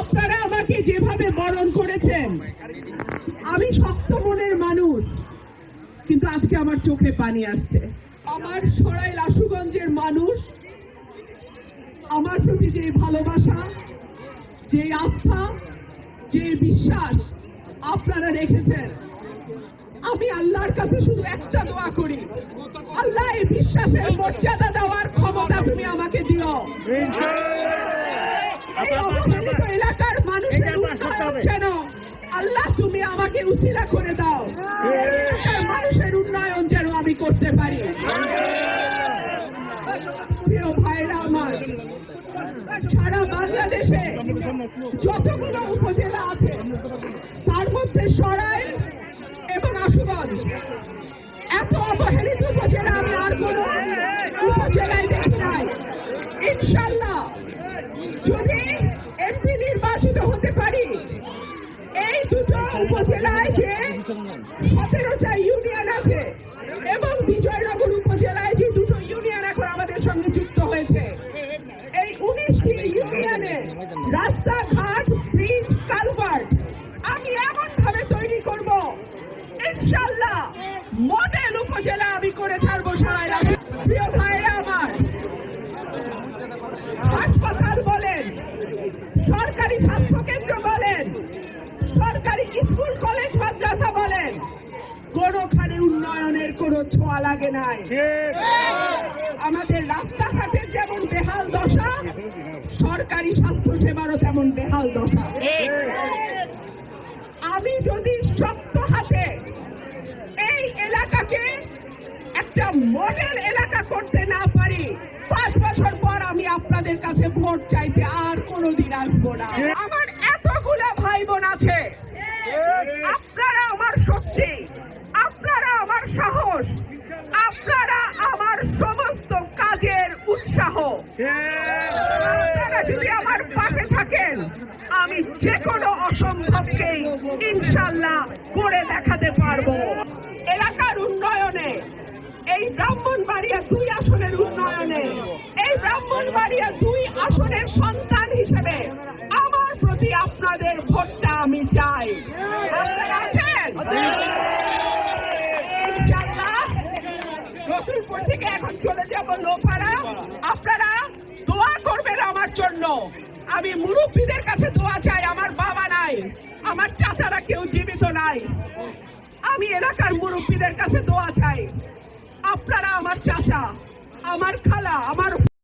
আপনারা আমাকে যেভাবে বরণ করেছেন, আমি শক্ত মনের মানুষ, কিন্তু আজকে আমার চোখে পানি আসছে। আমার সরাই লাশুগঞ্জের মানুষ, আমার প্রতি যে ভালোবাসা, যে আস্থা, যে বিশ্বাস আপনারা রেখেছেন আমি আল্লাহর কাছে শুধু একটা দোয়া করি। আল্লাহ এই বিশ্বাসের মর্যাদা দেওয়ার ক্ষমতা তুমি আমাকে দিও। এলাকার মানুষের যেন আল্লাহ তুমি আমাকে উসিলা করে দাও। মানুষের উন্নয়ন যেন আমি করতে পারি। প্রিয় ভাইরা আমার সারা বাংলাদেশে যতগুলো এত উপজেলায় দেখি নির্বাচিত হতে পারি এই দুটো উপজেলায় যে সতেরোটা ইউনিয়ন আছে এবং বিজয়নগর উপজেলায় যে দুটো ইউনিয়ন এখন আমাদের সঙ্গে যুক্ত হয়েছে এই উনিশটি ইউনিয়নে রাস্তাঘাট ইনশাল্লাহ মডেল উপজেলা আমি করে ছাড়বো রাজ্যে। প্রিয় ভাইরা আমার, হাসপাতাল বলেন, সরকারি স্বাস্থ্য কেন্দ্র বলেন, সরকারি স্কুল, কলেজ, মাদ্রাসা বলেন, কোনোখানে উন্নয়নের কোনো ছোঁয়া লাগে নাই আমাদের রাস্তাঘাটের যেমন বেহাল দশা, সরকারি স্বাস্থ্য সেবারও তেমন বেহাল দশা আমি যদি মডেল এলাকা করতে না পারি। পাঁচ বছর পর আমি আপনাদের কাছে ভোট চাইতে আর কোনোদিন আসব না। আমার এতগুলো ভাই বোন আছে। আপনারা আমার শক্তি, আপনারা আমার সাহস, আপনারা আমার সমস্ত কাজের উৎসাহ। আপনারা যদি আমার পাশে থাকেন, আমি যে কোনো অসম্ভবকেই ইনশাল্লাহ করে দেখাতে পারব এলাকার উন্নয়নে এই ব্রাহ্মণবাড়িয়া দুই আসনের উন্নয়নে। এই ব্রাহ্মণবাড়িয়া দুই আসনের সন্তান হিসেবে আমার প্রতি আপনাদের ভোটটা আমি চাই। রসুলপুর থেকে এখন চলে যাব লোপাড়া। আপনারা দোয়া করবেন আমার জন্য। আমি মুরব্বীদের কাছে দোয়া চাই, আমার বাবা নাই, আমার চাচারা কেউ জীবিত নাই। আমি এলাকার মুরব্বীদের কাছে দোয়া চাই। আপনারা আমার চাচা আমার খালা আমার